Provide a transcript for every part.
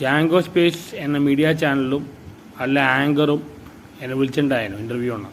Jango space എന്ന media ചാനലും അല്ല ആങ്കറും എന്നെ വിളിച്ചിട്ടുണ്ടായിരുന്നു ഇന്റർവ്യൂ ആണ്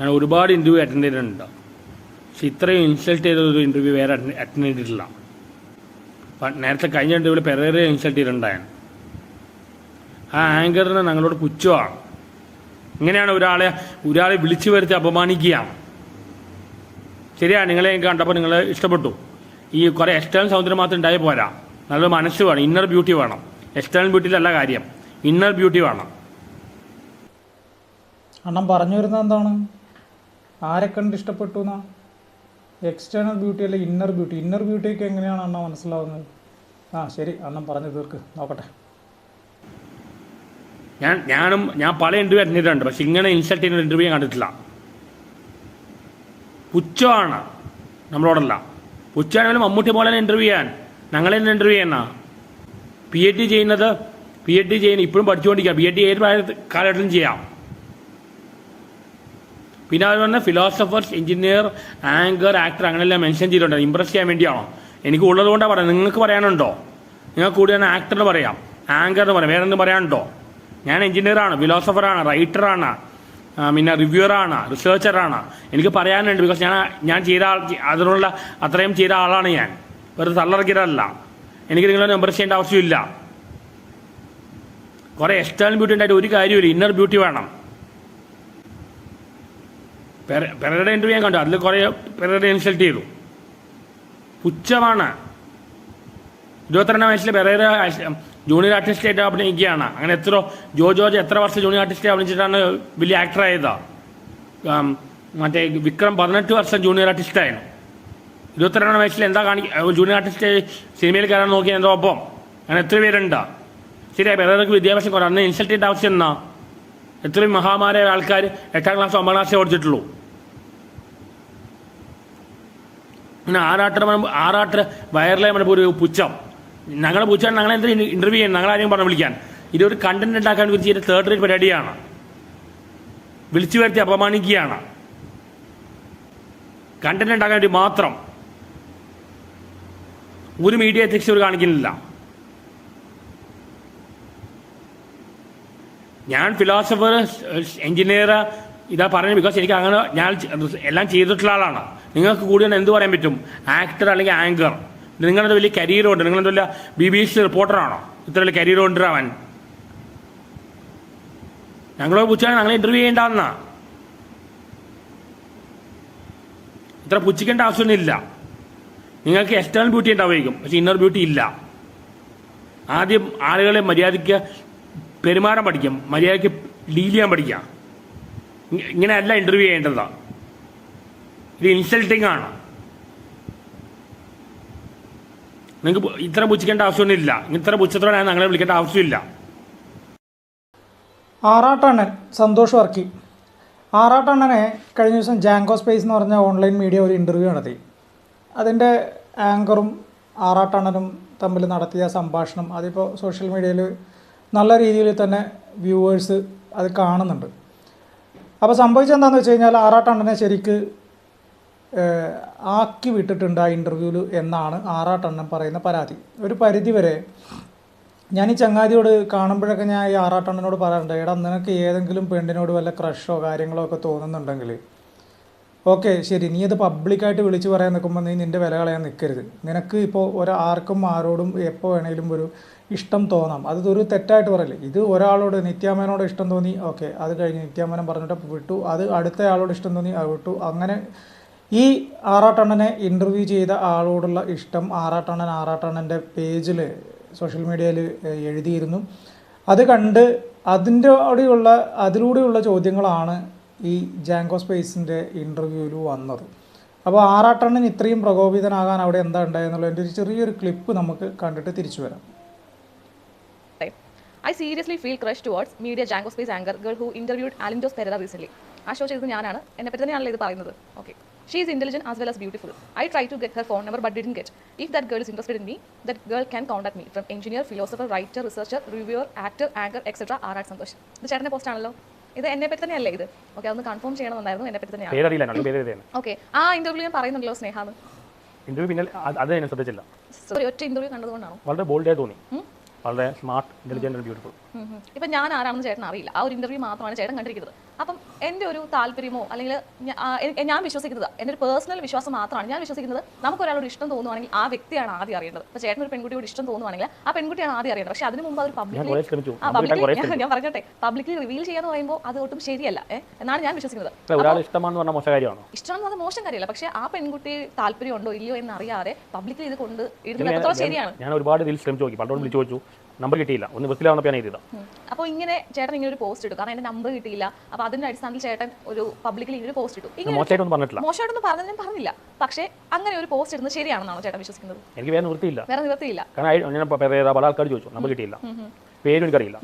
ഞാൻ ഒരുപാട് ഇന്റർവ്യൂ അറ്റൻഡ് ചെയ്തിട്ടുണ്ട്. പക്ഷെ ഇത്രയും ഇൻസൾട്ട് ചെയ്തൊരു ഇന്റർവ്യൂ വേറെ അറ്റൻഡ് ചെയ്തിട്ടില്ല. നേരത്തെ കഴിഞ്ഞ ഇന്റർവ്യൂവിൽ പെരേറെ ഇൻസൾട്ട് ചെയ്തിട്ടുണ്ടായിരുന്നു. ആ ആങ്കറിന് ഞങ്ങളോട് പുച്ഛമാണ് ഇങ്ങനെയാണ് ഒരാളെ ഒരാളെ വിളിച്ചു വരുത്തി അപമാനിക്കുക. ശരിയാണ് നിങ്ങളെ കണ്ടപ്പോൾ നിങ്ങളെ ഇഷ്ടപ്പെട്ടു. ഈ കുറേ എക്സ്റ്റേണൽ സൗന്ദര്യം മാത്രം ഉണ്ടായി പോരാ. നല്ല മനസ്സ് വേണം. ഇന്നർ ബ്യൂട്ടി വേണം. എക്സ്റ്റേണൽ ബ്യൂട്ടിയിലല്ല കാര്യം. ഇന്നർ ബ്യൂട്ടി വേണം. അണ്ണം പറഞ്ഞു വരുന്നത് എന്താണ്? ആരെ കണ്ട് ഇഷ്ടപ്പെട്ടു എന്നാ? എക്സ്റ്റേണൽ ബ്യൂട്ടി അല്ല ഇന്നർ ബ്യൂട്ടി ഇന്നർ ബ്യൂട്ടിയൊക്കെ എങ്ങനെയാണ് അണ്ണ മനസ്സിലാവുന്നത്? ആ ശരി. അണ്ണം പറഞ്ഞു തീർക്ക്. നോക്കട്ടെ. ഞാൻ ഞാനും ഞാൻ പല ഇന്റർവ്യൂ അറ്റൻഡ് ചെയ്തിട്ടുണ്ട് പക്ഷെ ഇങ്ങനെ ഇൻസൾട്ട് ചെയ്യുന്ന ഇന്റർവ്യൂ ഞാൻ കണ്ടിട്ടില്ല. പുച്ഛമാണ് നമ്മളോടല്ല. പുച്ചാണെങ്കിലും മമ്മൂട്ടി പോലെ ഇന്റർവ്യൂ ചെയ്യാൻ. ഞങ്ങളെ ഇന്റർവ്യൂ ചെയ്യുന്ന. പി എച്ച് ഡി ചെയ്യുന്നത് പി എച്ച് ഡി ചെയ്യുന്ന ഇപ്പോഴും പഠിച്ചുകൊണ്ടിരിക്കുക പി എച്ച് ഡി ഏത് കാലഘട്ടത്തിലും ചെയ്യാം. പിന്നെ അവർ പറഞ്ഞ ഫിലോസഫേഴ്സ് എഞ്ചിനീയർ ആങ്കർ ആക്ടർ അങ്ങനെയെല്ലാം മെൻഷൻ ചെയ്തിട്ടുണ്ട്. ഇമ്പ്രസ് ചെയ്യാൻ വേണ്ടിയാണോ? എനിക്ക് ഉള്ളത് കൊണ്ടാണ് പറയുന്നത്. നിങ്ങൾക്ക് പറയാനുണ്ടോ? നിങ്ങൾക്ക് കൂടി തന്നെ ആക്ടറിന് പറയാം. ആങ്കർ എന്ന് പറയാം. വേറെ എന്തും പറയാനുണ്ടോ? ഞാൻ എഞ്ചിനീയറാണ് ഫിലോസഫറാണ് റൈറ്ററാണ് പിന്നെ റിവ്യൂറാണ് റിസർച്ചറാണ് എനിക്ക് പറയാനുണ്ട് ബിക്കോസ് ഞാൻ ഞാൻ ചെയ്ത ആൾ അതിനുള്ള അത്രയും ചെയ്ത ആളാണ് ഞാൻ. വെറുതെ തള്ളറക്കിയതല്ല. എനിക്ക് നിങ്ങളെ നമ്പർ ചെയ്യേണ്ട ആവശ്യമില്ല. കുറേ എക്സ്റ്റേണൽ ബ്യൂട്ടി ഉണ്ടായിട്ട് ഒരു കാര്യമില്ല ഇന്നർ ബ്യൂട്ടി വേണം. പെര- പെരയുടെ ഇന്റർവ്യൂ ഞാൻ കണ്ടു. അതിൽ കുറേ പെരയുടെ ഇൻസൾട്ട് ചെയ്തു. പുച്ഛമാണ്. ഇരുപത്തിരണ്ടാം വയസ്സിൽ പെരേര ജൂനിയർ ആർട്ടിസ്റ്റായിട്ട് അഭിനയിക്കുകയാണ്. അങ്ങനെ എത്ര ജോ ജോർജ് എത്ര വർഷം ജൂനിയർ ആർട്ടിസ്റ്റ് അഭിനയിച്ചിട്ടാണ് വലിയ ആക്ടർ ആയത്. ആം, മറ്റേ വിക്രം പതിനെട്ട് വർഷം ജൂനിയർ ആർട്ടിസ്റ്റായിരുന്നു ഇരുപത്തിരണ്ടാം വയസ്സിൽ എന്താ കാണി ജൂനിയർ ആർട്ടിസ്റ്റ് സിനിമയിൽ കയറാൻ നോക്കിയാൽ എന്തോ ഒപ്പം അങ്ങനെ എത്ര പേരുണ്ട്? ശരിയാ പേരൊക്കെ വിദ്യാഭ്യാസം കുറവ്. അന്ന് ഇൻസൾട്ട് ചെയ്യേണ്ട ആവശ്യം എന്നാ? എത്രയും മഹാമാരായ ആൾക്കാർ എട്ടാം ക്ലാസ് ഒമ്പതാം ക്ലാസ് ഓടിച്ചിട്ടുള്ളൂ. പിന്നെ ആറാട്ടർ ആറാട്ടർ വയറിലെ മണിപ്പൂർ ഒരു പുച്ഛം. ഞങ്ങളെ പുച്ഛം ഞങ്ങളെ എന്ത് ഇന്റർവ്യൂ ചെയ്യാൻ ഞങ്ങളാരെയും പറഞ്ഞു വിളിക്കാൻ. ഇതൊരു കണ്ടന്റ് ഉണ്ടാക്കാൻ വിളിച്ച് തേർഡ് റേറ്റ് പരിപാടിയാണ്. വിളിച്ചു വരുത്തി അപമാനിക്കുകയാണ്. കണ്ടന്റ് ഉണ്ടാക്കാൻ വേണ്ടി മാത്രം. ഒരു മീഡിയ എത്തിക്സ് ഇവർ കാണിക്കുന്നില്ല. ഞാൻ ഫിലോസഫർ എഞ്ചിനീയർ ഇതാ പറഞ്ഞു ബിക്കോസ് എനിക്ക് അങ്ങനെ ഞാൻ എല്ലാം ചെയ്തിട്ടുള്ള ആളാണ്. നിങ്ങൾക്ക് കൂടി തന്നെ എന്ത് പറയാൻ പറ്റും? ആക്ടർ അല്ലെങ്കിൽ ആങ്കർ നിങ്ങളുടെ വലിയ കരിയറുണ്ട് നിങ്ങളുടെ വലിയ ബി ബി സി റിപ്പോർട്ടറാണോ ഇത്ര വലിയ കരിയർ അവൻ. ഞങ്ങളെ പുച്ഛാണ് ഞങ്ങളെ ഇന്റർവ്യൂ ചെയ്യേണ്ടെന്നാ ഇത്ര പുച്ഛിക്കേണ്ട ആവശ്യമൊന്നുമില്ല. നിങ്ങൾക്ക് എക്സ്റ്റേണൽ ബ്യൂട്ടി ഉണ്ടാവുമായിരിക്കും പക്ഷെ ഇന്നർ ബ്യൂട്ടി ഇല്ല. ആദ്യം ആളുകളെ മര്യാദയ്ക്ക് പെരുമാറാൻ പഠിക്കും മര്യാദയ്ക്ക് ഡീൽ ചെയ്യാൻ പഠിക്കാം ഇങ്ങനെയല്ല ഇന്റർവ്യൂ ചെയ്യേണ്ടത്. ഇത് ഇൻസൾട്ടിങ് ആണ്. നിങ്ങൾക്ക് ഇത്ര പുച്ഛിക്കേണ്ട ആവശ്യമൊന്നുമില്ല. ഇത്ര പുച്ഛത്തോടെ ഞങ്ങളെ വിളിക്കേണ്ട ആവശ്യമില്ല. ആറാട്ടണ്ണൻ സന്തോഷ് വർക്കി. ആറാട്ടണ്ണനെ കഴിഞ്ഞ ദിവസം ജാങ്കോ സ്പേസ് എന്ന് പറഞ്ഞ ഓൺലൈൻ മീഡിയ ഒരു ഇന്റർവ്യൂ നടത്തി. അതിന്റെ ആങ്കറും ആറാട്ടണനും തമ്മിൽ നടത്തിയ സംഭാഷണം അതിപ്പോൾ സോഷ്യൽ മീഡിയയിൽ നല്ല രീതിയിൽ തന്നെ വ്യൂവേഴ്സ് അത് കാണുന്നുണ്ട്. അപ്പോൾ സംഭവിച്ചെന്താണെന്ന് വെച്ച് കഴിഞ്ഞാൽ ആറാട്ടണ്ണനെ ശരിക്ക് ആക്കി വിട്ടിട്ടുണ്ട് ആ ഇന്റർവ്യൂവിൽ എന്നാണ് ആറാട്ടണ്ണൻ പറയുന്ന പരാതി. ഒരു പരിധിവരെ ഞാൻ ഈ ചങ്ങാതിയോട് കാണുമ്പോഴൊക്കെ ഞാൻ ഈ ആറാട്ടണ്ണനോട് പറയാറുണ്ട് എടാ നിനക്ക് ഏതെങ്കിലും പെണ്ണിനോട് വല്ല ക്രഷോ കാര്യങ്ങളോ ഒക്കെ തോന്നുന്നുണ്ടെങ്കിൽ ഓക്കെ ശരി. നീ അത് പബ്ലിക്കായിട്ട് വിളിച്ച് പറയാൻ നിൽക്കുമ്പോൾ നീ നിന്റെ വില കളയാൻ നിൽക്കരുത്. നിനക്ക് ഇപ്പോൾ ഒരാർക്കും ആരോടും എപ്പോൾ വേണേലും ഒരു ഇഷ്ടം തോന്നാം. അത് ഒരു തെറ്റായിട്ട് പറയില്ല. ഇത് ഒരാളോട് നിത്യാമേനോട് ഇഷ്ടം തോന്നി ഓക്കെ അത് കഴിഞ്ഞ് നിത്യാമേനം പറഞ്ഞിട്ട് വിട്ടു. അത് അടുത്ത ആളോട് ഇഷ്ടം തോന്നി അത് വിട്ടു. അങ്ങനെ ഈ ആറാട്ടണ്ണനെ ഇന്റർവ്യൂ ചെയ്ത ആളോടുള്ള ഇഷ്ടം ആറാട്ടണ്ണൻ ആറാട്ടണ്ണന്റെ പേജിൽ സോഷ്യൽ മീഡിയയിൽ എഴുതിയിരുന്നു. അത് കണ്ട് അതിന്റെ അവിടെയുള്ള അതിലൂടെയുള്ള ചോദ്യങ്ങളാണ് ഈ ജാങ്കോ സ്പേസിന്റെ ഇന്റർവ്യൂവിൽ വന്നത്. അപ്പോൾ ആറാട്ടണ്ണൻ ഇത്രയും പ്രകോപിതനാകാൻ അവിടെ എന്താ ഉണ്ടായെന്നുള്ളതിന്റെ ഒരു ചെറിയൊരു ക്ലിപ്പ് നമുക്ക് കണ്ടിട്ട് തിരിച്ചു വരാം. I seriously feel crush towards media Jango space anchor girl who interviewed interviewed പെരറ recently. ആ ഷോ ചെയ്തത് ഞാനാണ്. എന്നെ പറ്റി തന്നെയാണല്ലോ ഇത് പറയുന്നത്. Okay she is intelligent as well as beautiful I try to get her phone number but didn't get if that girl is interested in me that girl can contact me from engineer philosopher writer researcher reviewer actor anchor etcetera R ആർ സന്തോഷം ഇത് ചേട്ടന്റെ post ആണല്ലോ. ഇത് എന്നെ പറ്റി തന്നെയല്ലേ ഇത്? ഓക്കെ അതൊന്ന് കൺഫേം ചെയ്യണമെന്നായിരുന്നു എന്നെ പറ്റി തന്നെയാണ്. ഓക്കെ ആ ഇന്റർവ്യൂ ഞാൻ പറയുന്നുണ്ടല്ലോ സ്നേഹാന്ന്. ഇന്റർവ്യൂ പിന്നെ അത് ശ്രദ്ധിച്ചില്ല. ഒറ്റ ഇന്റർവ്യൂ കണ്ടതുകൊണ്ടാണോ? വളരെ ബോൾഡായി തോന്നി. വളരെ സ്മാർട്ട് ഇന്റലിജന്റ് ആൻഡ് ബ്യൂട്ടിഫുൾ. ഇപ്പൊ ഞാൻ ആരാണെന്ന് ചേട്ടൻ അറിയില്ല. ആ ഒരു ഇന്റർവ്യൂ മാത്രമാണ് ചേട്ടൻ കണ്ടിരിക്കുന്നത്. അപ്പം എന്റെ ഒരു താല്പര്യമോ അല്ലെങ്കിൽ ഞാൻ വിശ്വസിക്കുന്നത് എന്റെ ഒരു പേഴ്സണൽ വിശ്വാസം മാത്രമാണ്. ഞാൻ വിശ്വസിക്കുന്നത് നമുക്ക് ഒരാളോട് ഇഷ്ടം തോന്നുവാണെങ്കിൽ ആ വ്യക്തിയാണ് ആദ്യം അറിയേണ്ടത്. ഇപ്പോൾ ചേട്ടൻ ഒരു പെൺകുട്ടിയോട് ഇഷ്ടം തോന്നുവാണെങ്കിൽ ആ പെൺകുട്ടിയാണ് ആദ്യം അറിയേണ്ടത്. പക്ഷേ അതിന് മുമ്പ് അത് ഞാൻ പബ്ലിക്കലി കുറേ ആ പബ്ലിക്കലി ഞാൻ പറഞ്ഞോട്ടെ. പബ്ലിക്കലി റിവീൽ ചെയ്യാന്ന് പറയുമ്പോൾ അത് ഒട്ടും ശരിയല്ല. എന്നാണ് ഞാൻ വിശ്വസിക്കുന്നത്. ഇഷ്ടമാണെന്ന് പറഞ്ഞാൽ മോശം കാര്യമാണോ? ഇഷ്ടമാണെന്ന് അത് മോശം കാര്യമല്ല. പക്ഷേ ആ പെൺകുട്ടി താല്പര്യമുണ്ടോ ഇല്ലയോ എന്ന് അറിയാതെ പബ്ലിക്കലി ഇത് കൊണ്ട് ഇടുന്നത് ഞാൻ- ശരിയാണ്? ഞാൻ ഒരുപാട് ഇതിൽ ശ്രമിച്ചു നോക്കി. പണ്ടോട് വിളിച്ചു ചോദിച്ചു. നമ്പർ കിട്ടിയില്ല. ഒന്ന് ബസ്സിലാവുന്നപ്പോൾ ഞാൻ എഴുതിയതാണ് അപ്പോൾ ഇങ്ങനെ ചേട്ടൻ ഇങ്ങനെ ഒരു പോസ്റ്റ് ഇട്ടു. കാരണം എന്റെ നമ്പർ കിട്ടിയില്ല. അപ്പോൾ അതിന്റെ അടിസ്ഥാനത്തിൽ ചേട്ടൻ ഒരു പബ്ലിക്കലി ഇങ്ങനെ ഒരു പോസ്റ്റ് ഇട്ടു. ഇങ്ങനെ മോശമായിട്ടൊന്നും പറഞ്ഞിട്ടില്ല. മോശമായിട്ടൊന്നും പറഞ്ഞത് ഞാൻ പറഞ്ഞില്ല. പക്ഷേ അങ്ങനെ ഒരു പോസ്റ്റ് ഇടുന്നത് ശരിയാണെന്നാണോ ചേട്ടൻ വിശ്വസിക്കുന്നത്? എനിക്ക് വേറെ നിവൃത്തിയില്ല. വേറെ നിവൃത്തിയില്ല. കാരണം ഞാൻ പല ആൾക്കാർ ചോദിച്ചു. നമ്പർ കിട്ടിയില്ല. പേരും എനിക്കറിയില്ല.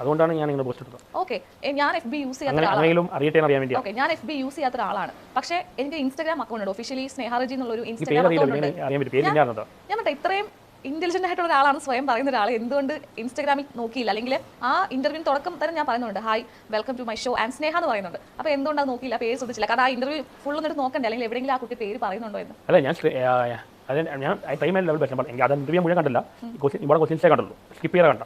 അതുകൊണ്ടാണ് ഞാൻ ഇങ്ങനെ പോസ്റ്റ് എടുത്തത് ഓക്കെ ഞാൻ എഫ് ബി യൂസ് ചെയ്യാത്ത ആളാണ് എങ്കിലും അങ്ങനെയും അറിയട്ടെ അറിയാൻ വേണ്ടി ഓക്കെ ഞാൻ എഫ് ബി യൂസ് ചെയ്യാത്ത ഒരാളാണ്. പക്ഷേ എനിക്ക് ഇൻസ്റ്റാഗ്രാം അക്കൗണ്ട് ഉണ്ട്. ഒഫീഷ്യലി സ്നേഹരജി എന്നുള്ള ഒരു ഇൻസ്റ്റാഗ്രാം അക്കൗണ്ട് ഞാൻ ഇത്രയും ഇന്റലിജന്റ് ആയിട്ടുള്ള ഒരാളാണ് സ്വയം പറയുന്ന ഒരാൾ എന്തുകൊണ്ട് ഇൻസ്റ്റാഗ്രാമിൽ നോക്കിയില്ല? അല്ലെങ്കിൽ ആ ഇന്റർവ്യൂ തുടക്കം തന്നെ ഞാൻ പറയുന്നുണ്ട്. Hi welcome to my show and Sneha എന്ന് പറയുന്നുണ്ട്. അപ്പോൾ എന്തുകൊണ്ട് അത് നോക്കിയില്ല? പേര് ശ്രദ്ധിച്ചില്ല. കാരണം ആ ഇന്റർവ്യൂ ഫുൾ എന്നിട്ട് നോക്കണ്ടേ. അല്ലെങ്കിൽ എവിടെയെങ്കിലും ആ കുട്ടി പേര് പറയുന്നുണ്ടോ എന്ന്. അല്ല ഞാൻ ഞാൻ ലെവൽ എനിക്ക് അത് ഇന്റർവ്യൂ മുഴുവൻ കണ്ടില്ല. ഇവിടെ ക്വസ്റ്റ്യൻസേ കണ്ടുള്ളൂ. സ്കിപ്പ് ചെയ്താൽ കണ്ട.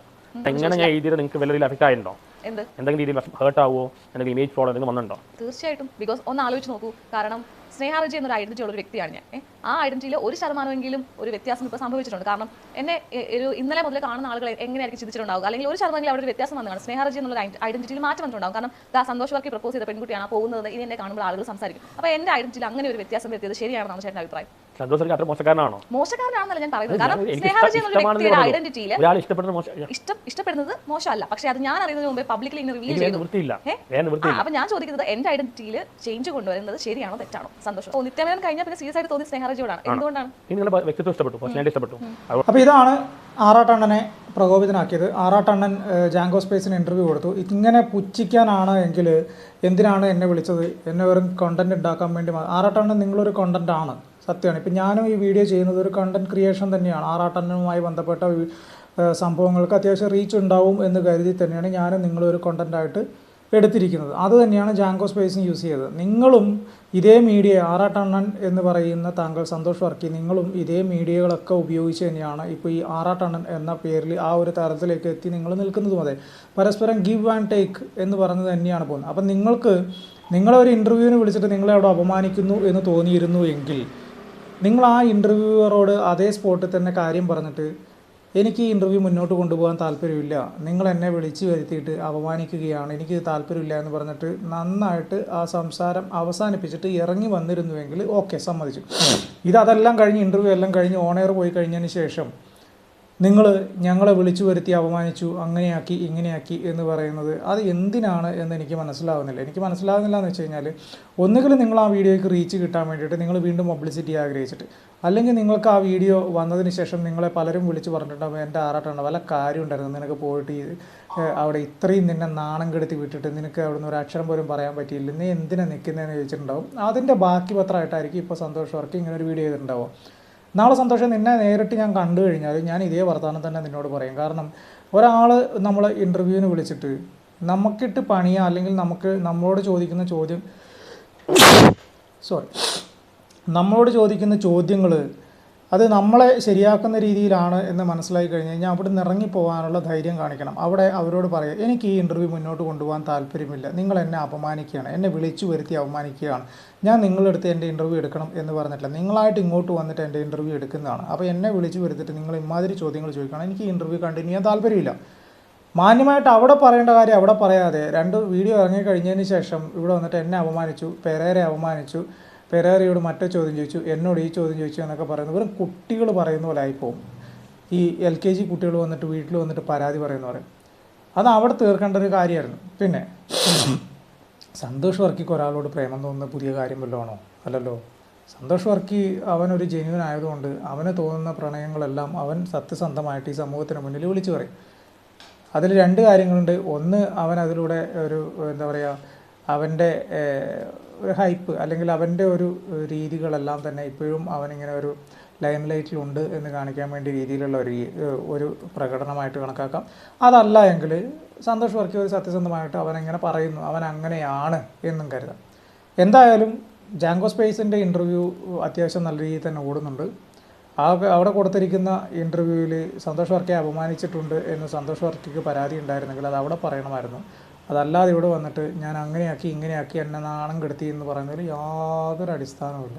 എങ്ങനെ ഞാൻ എഴുതിയത് നിങ്ങൾക്ക് വലിയ അഫക്റ്റ് ആയിട്ടുണ്ടോ എന്ത്? എന്തെങ്കിലും രീതിയിൽ ഹേർട്ട് ആവുമോ എന്തെങ്കിലും ഇമേജ് ഫ്ലോ എന്തെങ്കിലും വന്നിട്ടുണ്ടോ? തീർച്ചയായിട്ടും. ബിക്കോസ് ഒന്ന് ആലോചിച്ച് നോക്കൂ. കാരണം സ്നേഹാർജി എന്നൊരു ഐഡന്റിറ്റി ഉള്ള ഒരു വ്യക്തിയാണ് ഞാൻ. ആ ഐഡന്റിറ്റിയിൽ ഒരു ശതമാനമെങ്കിലും ഒരു വ്യത്യാസം ഇപ്പോൾ സംഭവിച്ചിട്ടുണ്ട്. കാരണം എന്നെ ഒരു ഇന്നലെ മുതൽ കാണുന്ന ആളുകൾ എങ്ങനെയായിരിക്കും ചിന്തിച്ചിട്ടുണ്ടാവുക? അല്ലെങ്കിൽ ഒരു ശതമാനം അവിടെ ഒരു വ്യത്യാസം വന്നതാണ്. സ്നേഹാർജി എന്നുള്ള ഐഡന്റിറ്റിയിൽ മാറ്റം വന്നിട്ടുണ്ടാവും. കാരണം ദാ സന്തോഷ് വർക്കി പ്രപ്പോസ് ചെയ്ത പെൺകുട്ടിയാണ്. പോകുന്നത്. ഇനി എന്നെ കാണുമ്പോൾ ആളുകൾ സംസാരിക്കും. അപ്പോൾ എന്റെ ഐഡന്റിറ്റിയിൽ അങ്ങനെ ഒരു വ്യത്യാസം വരുത്തിയത് ശരിയാണെന്നാണ് ചേട്ടന്റെ അഭിപ്രായം. സന്തോഷം അത്ര മോശക്കാരനാണോ? മോശക്കാരനാണെന്നല്ല ഞാൻ പറയുന്നത്. കാരണം സ്നേഹാർജി എന്നുള്ള വ്യക്തിയുടെ ഐഡന്റിറ്റിയിൽ ഒരാൾ ഇഷ്ടപ്പെടുന്ന മോശം ഇഷ്ടം ഇഷ്ടപ്പെടുന്നത് മോശമല്ല. പക്ഷേ അത് ഞാൻ അറിയുന്നതിന് മുമ്പേ പബ്ലിക്കിൽ ഇങ്ങനെ റിവീൽ ചെയ്തു. നിവൃത്തിയില്ല. അപ്പൊ ഞാൻ ചോദിക്കുന്നത് എന്റെ ഐഡന്റിറ്റിയിൽ ചേഞ്ച് കൊണ്ടുവരുന്നത് ശരിയാണോ തെറ്റാണോ? സന്തോഷം. നിത്യമേനൻ കഴിഞ്ഞാൽ പിന്നെ സീരിയസ് ആയിട്ട് തോന്നി സ്നേഹരാജിയോടാണ് എന്തുകൊണ്ടാണ്? നിങ്ങളുടെ വ്യക്തിത്വം ഇഷ്ടപ്പെട്ടു. പേഴ്സണാലിറ്റി ഇഷ്ടപ്പെട്ടു. അപ്പൊ അപ്പോൾ ഇതാണ് ആറാട്ടണ്ണനെ പ്രകോപിതനാക്കിയത്. ആറാട്ടണ്ണൻ ജാങ്കോ സ്പേസിന് ഇന്റർവ്യൂ കൊടുത്തു. ഇങ്ങനെ പുച്ഛിക്കാനാണ് എങ്കിൽ എന്തിനാണ് എന്നെ വിളിച്ചത്? എന്നെ വെറും കണ്ടന്റ് ഉണ്ടാക്കാൻ വേണ്ടി ആറാട്ടണ്ണൻ നിങ്ങളൊരു കണ്ടന്റ് ആണ്. സത്യമാണ്. ഇപ്പം ഞാനും ഈ വീഡിയോ ചെയ്യുന്നത് ഒരു കണ്ടന്റ് ക്രിയേഷൻ തന്നെയാണ്. ആറാട്ടനുമായി ബന്ധപ്പെട്ട സംഭവങ്ങൾക്ക് അത്യാവശ്യം റീച്ച് ഉണ്ടാവും എന്ന് കരുതി തന്നെയാണ് ഞാനും നിങ്ങളൊരു കണ്ടന്റായിട്ട് എടുത്തിരിക്കുന്നത്. അത് തന്നെയാണ് ജാങ്കോ സ്പേസിന് യൂസ് ചെയ്തത്. നിങ്ങളും ഇതേ മീഡിയ ആറാട്ടണ്ണൻ എന്ന് പറയുന്ന താങ്കൾ സന്തോഷ് വർക്കി നിങ്ങളും ഇതേ മീഡിയകളൊക്കെ ഉപയോഗിച്ച് തന്നെയാണ് ഇപ്പോൾ ഈ ആറാട്ടണ്ണൻ എന്ന പേരിൽ ആ ഒരു തരത്തിലേക്ക് എത്തി നിങ്ങൾ നിൽക്കുന്നതും അതെ. പരസ്പരം ഗിവ് ആൻഡ് ടേക്ക് എന്ന് പറഞ്ഞത് തന്നെയാണ് പോകുന്നത്. അപ്പം നിങ്ങൾക്ക് നിങ്ങളെ ഒരു ഇന്റർവ്യൂവിന് വിളിച്ചിട്ട് നിങ്ങളെ അവിടെ അപമാനിക്കുന്നു എന്ന് തോന്നിയിരുന്നു എങ്കിൽ നിങ്ങൾ ആ ഇന്റർവ്യൂവറോട് അതേ സ്പോട്ടിൽ തന്നെ കാര്യം പറഞ്ഞിട്ട് എനിക്ക് ഈ ഇന്റർവ്യൂ മുന്നോട്ട് കൊണ്ടുപോകാൻ താല്പര്യമില്ല. നിങ്ങൾ എന്നെ വിളിച്ചു വരുത്തിയിട്ട് അപമാനിക്കുകയാണ്. എനിക്ക് താല്പര്യമില്ല എന്ന് പറഞ്ഞിട്ട് നന്നായിട്ട് ആ സംസാരം അവസാനിപ്പിച്ചിട്ട് ഇറങ്ങി വന്നിരുന്നുവെങ്കിൽ ഓക്കെ സമ്മതിച്ചു. ഇത് അതെല്ലാം കഴിഞ്ഞ് ഇന്റർവ്യൂ എല്ലാം കഴിഞ്ഞ് ഓണെയർ പോയി കഴിഞ്ഞതിന് ശേഷം നിങ്ങൾ ഞങ്ങളെ വിളിച്ചു വരുത്തി അപമാനിച്ചു അങ്ങനെയാക്കി ഇങ്ങനെയാക്കി എന്ന് പറയുന്നത് അത് എന്തിനാണ് എന്ന് എനിക്ക് മനസ്സിലാവുന്നില്ല. എനിക്ക് മനസ്സിലാവുന്നില്ല എന്ന് വെച്ച് കഴിഞ്ഞാൽ ഒന്നുകിൽ നിങ്ങൾ ആ വീഡിയോയ്ക്ക് റീച്ച് കിട്ടാൻ വേണ്ടിയിട്ട് നിങ്ങൾ വീണ്ടും പബ്ലിസിറ്റി ആഗ്രഹിച്ചിട്ട് അല്ലെങ്കിൽ നിങ്ങൾക്ക് ആ വീഡിയോ വന്നതിന് ശേഷം നിങ്ങളെ പലരും വിളിച്ച് പറഞ്ഞിട്ടുണ്ടാവും എന്റെ ആറാട്ടുണ്ട് വല്ല കാര്യം ഉണ്ടായിരുന്നു നിനക്ക് പോയിട്ട് അവിടെ ഇത്രയും നിന്നെ നാണം കെടുത്തി വിട്ടിട്ട് നിനക്ക് അവിടെ നിന്ന് ഒരു അക്ഷരം പോലും പറയാൻ പറ്റിയില്ല നീ എന്തിനാണ് നിൽക്കുന്നതെന്ന് ചോദിച്ചിട്ടുണ്ടാവും. അതിന്റെ ബാക്കി പത്രമായിട്ടായിരിക്കും ഇപ്പോൾ സന്തോഷ് വർക്ക് ഇങ്ങനെ ഒരു വീഡിയോ ചെയ്തിട്ടുണ്ടാവും നാളെ സന്തോഷം നിന്നെ നേരിട്ട് ഞാൻ കണ്ടു കഴിഞ്ഞാൽ ഞാൻ ഇതേ വർത്തമാനം തന്നെ നിന്നോട് പറയും. കാരണം ഒരാൾ നമ്മൾ ഇന്റർവ്യൂവിന് വിളിച്ചിട്ട് നമുക്കിട്ട് പണിയാ അല്ലെങ്കിൽ നമുക്ക് നമ്മളോട് ചോദിക്കുന്ന ചോദ്യം സോറി നമ്മളോട് ചോദിക്കുന്ന ചോദ്യങ്ങൾ അത് നമ്മളെ ശരിയാക്കുന്ന രീതിയിലാണ് എന്ന് മനസ്സിലാക്കി കഴിഞ്ഞ് കഴിഞ്ഞാൽ അവിടെ നിന്ന് ഇറങ്ങിപ്പോകാനുള്ള ധൈര്യം കാണിക്കണം. അവിടെ അവരോട് പറയുക എനിക്ക് ഈ ഇന്റർവ്യൂ മുന്നോട്ട് കൊണ്ടുപോകാൻ താല്പര്യമില്ല. നിങ്ങൾ എന്നെ അപമാനിക്കുകയാണ്. എന്നെ വിളിച്ചു വരുത്തി അപമാനിക്കുകയാണ്. ഞാൻ നിങ്ങളെടുത്ത് എന്റെ ഇന്റർവ്യൂ എടുക്കണം എന്ന് പറഞ്ഞിട്ടില്ല. നിങ്ങളായിട്ട് ഇങ്ങോട്ട് വന്നിട്ട് എന്റെ ഇന്റർവ്യൂ എടുക്കുന്നതാണ്. അപ്പോൾ എന്നെ വിളിച്ചു വരുത്തിയിട്ട് നിങ്ങൾ ഇമാതിരി ചോദ്യങ്ങൾ ചോദിക്കണം എനിക്ക് ഇന്റർവ്യൂ കണ്ടിന്യൂ ചെയ്യാൻ താല്പര്യമില്ല. മാന്യമായിട്ട് അവിടെ പറയേണ്ട കാര്യം അവിടെ പറയാതെ രണ്ട് വീഡിയോ ഇറങ്ങി കഴിഞ്ഞതിന് ശേഷം ഇവിടെ വന്നിട്ട് എന്നെ അപമാനിച്ചു പെരേരെ അപമാനിച്ചു. പെരേരയോട് മറ്റേ ചോദ്യം ചോദിച്ചു എന്നോട് ഈ ചോദ്യം ചോദിച്ചു എന്നൊക്കെ പറയുന്നത് വെറും കുട്ടികൾ പറയുന്ന പോലെ ആയിപ്പോവും. ഈ എൽ കെ ജി കുട്ടികൾ വന്നിട്ട് വീട്ടിൽ വന്നിട്ട് പരാതി പറയുന്ന പറയും അത് അവിടെ തീർക്കേണ്ട ഒരു കാര്യമായിരുന്നു. പിന്നെ സന്തോഷ് വർക്കിക്ക് ഒരാളോട് പ്രേമം തോന്നുന്ന പുതിയ കാര്യം വല്ലതാണോ അല്ലല്ലോ. സന്തോഷ് വർക്കി അവനൊരു ജെന്യൂൻ ആയതുകൊണ്ട് അവന് തോന്നുന്ന പ്രണയങ്ങളെല്ലാം അവൻ സത്യസന്ധമായിട്ട് ഈ സമൂഹത്തിന് മുന്നിൽ വിളിച്ചു പറയും. അതിൽ രണ്ട് കാര്യങ്ങളുണ്ട്. ഒന്ന് അവൻ അതിലൂടെ ഒരു എന്താ പറയുക അവന്റെ ഒരു ഹൈപ്പ് അല്ലെങ്കിൽ അവന്റെ ഒരു രീതികളെല്ലാം തന്നെ ഇപ്പോഴും അവനിങ്ങനെ ഒരു ലൈം ലൈറ്റിലുണ്ട് എന്ന് കാണിക്കാൻ വേണ്ടി രീതിയിലുള്ള ഒരു ഒരു പ്രകടനമായിട്ട് കണക്കാക്കാം. അതല്ല എങ്കിൽ സന്തോഷ് വർക്കി ഒരു സത്യസന്ധമായിട്ട് അവനെങ്ങനെ പറയുന്നു. അവൻ അങ്ങനെയാണ് എന്നും കരുതാം. എന്തായാലും ജാങ്കോ സ്പേസിന്റെ ഇന്റർവ്യൂ അത്യാവശ്യം നല്ല രീതിയിൽ തന്നെ ഓടുന്നുണ്ട്. ആ അവിടെ കൊടുത്തിരിക്കുന്ന ഇന്റർവ്യൂവിൽ സന്തോഷ് വർക്കിയെ അപമാനിച്ചിട്ടുണ്ട് എന്ന് സന്തോഷ് വർക്കിക്ക് പരാതി ഉണ്ടായിരുന്നെങ്കിൽ അത് അവിടെ പറയണമായിരുന്നു. അതല്ലാതെ ഇവിടെ വന്നിട്ട് ഞാൻ അങ്ങനെയാക്കി ഇങ്ങനെയാക്കി എന്നെ നാണം കെടുത്തി എന്ന് പറയുന്നതിൽ യാതൊരു അടിസ്ഥാനവുമില്ല.